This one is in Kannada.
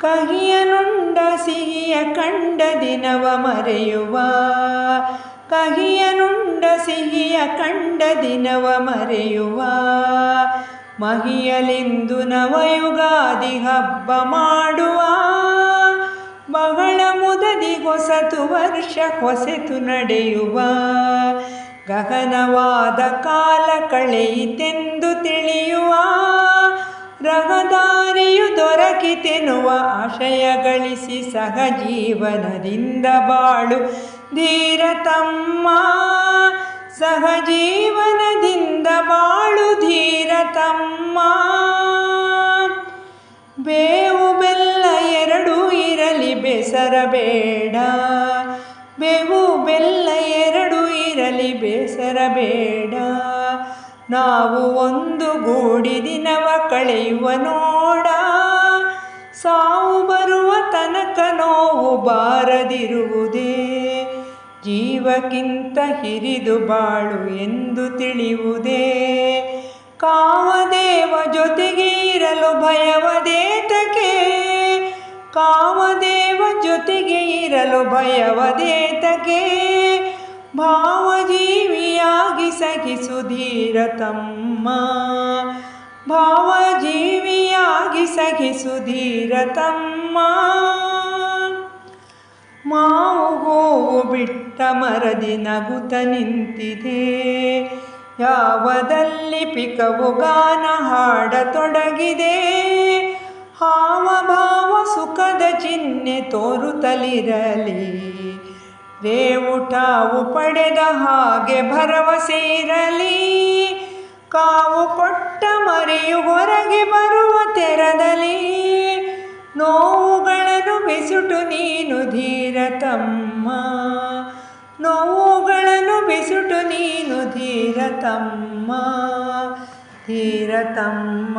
ಕಹಿಯನುಂಡ ಸಿಹಿಯ ಕಂಡ ದಿನವ ಮರೆಯುವ. ಕಹಿಯನುಂಡ ಸಿಹಿಯ ಕಂಡ ದಿನವ ಮರೆಯುವ. ಮಹಿಯಲೆಂದು ನವಯುಗಾದಿ ಹಬ್ಬ ಮಾಡುವ. ಬಹಳ ಮುದದಿ ಹೊಸತು ವರ್ಷ ಹೊಸತು ನಡೆಯುವ. ಗಗನವಾದ ಕಾಲ ಕಳೆಯಿತೆಂದು ತಿಳಿಯುವ. ರಹದಾರಿಯು ದೊರಕಿತೆನ್ನುವ ಆಶಯ ಗಳಿಸಿ ಸಹ ಜೀವನದಿಂದ ಬಾಳು. ಧೀರ ತಮ್ಮ ಸಹ ಜೀವನದಿಂದ ಬಾಳು. ಧೀರ ತಮ್ಮ ಬೇವು ಬೆಲ್ಲ ಎರಡೂ ಇರಲಿ, ಬೇಸರ ಬೇಡ. ಬೇವು ಬೆಲ್ಲ ಎರಡೂ ಇರಲಿ, ಬೇಸರ ಬೇಡ. ನಾವು ಒಂದು ಗೂಡಿ ದಿನವ ಕಳೆಯುವ ನೋಡ. ಸಾವು ಬರುವ ತನಕ ನೋವು ಬಾರದಿರುವುದೇ. ಜೀವಕ್ಕಿಂತ ಹಿರಿದು ಬಾಳು ಎಂದು ತಿಳಿಯುವುದೇ ಕಾಮದೇವ ಜೊತೆಗೆ ಇರಲು ಭಯವದೇತಕೆ ಕಾಮದೇವ ಜೊತೆಗೆ ಇರಲು ಭಯವದೇತಕೆ ಭಾವಜೀವಿಯಾಗಿ ಸಹಿಸುಧೀರ ತಮ್ಮ. ಭಾವಜೀವಿಯಾಗಿ ಸಹಿಸು ಸುಧೀರ ತಮ್ಮ. ಮಾವು ಹೂವು ಬಿಟ್ಟ ಮರದಿ ನಗುತ ನಿಂತಿದೆ. ಯಾವದಲ್ಲಿ ಪಿಕವು ಗಾನ ಹಾಡತೊಡಗಿದೆ. ಹಾವಭಾವ ಸುಖದ ಚಿಹ್ನೆ ತೋರುತ್ತಲಿರಲಿ. ರೇವುಟಾವು ಪಡೆದ ಹಾಗೆ ಭರವಸೆ ಇರಲಿ. ಮರೆಯು ಹೊರಗೆ ಬರುವ ತೆರದಲ್ಲಿ ನೋವುಗಳನ್ನು ಬಿಸುಟು ನೀನು ಧೀರ ತಮ್ಮ. ನೋವುಗಳನ್ನು ಬಿಸುಟು ನೀನು ಧೀರ ತಮ್ಮ. ಧೀರ ತಮ್ಮ.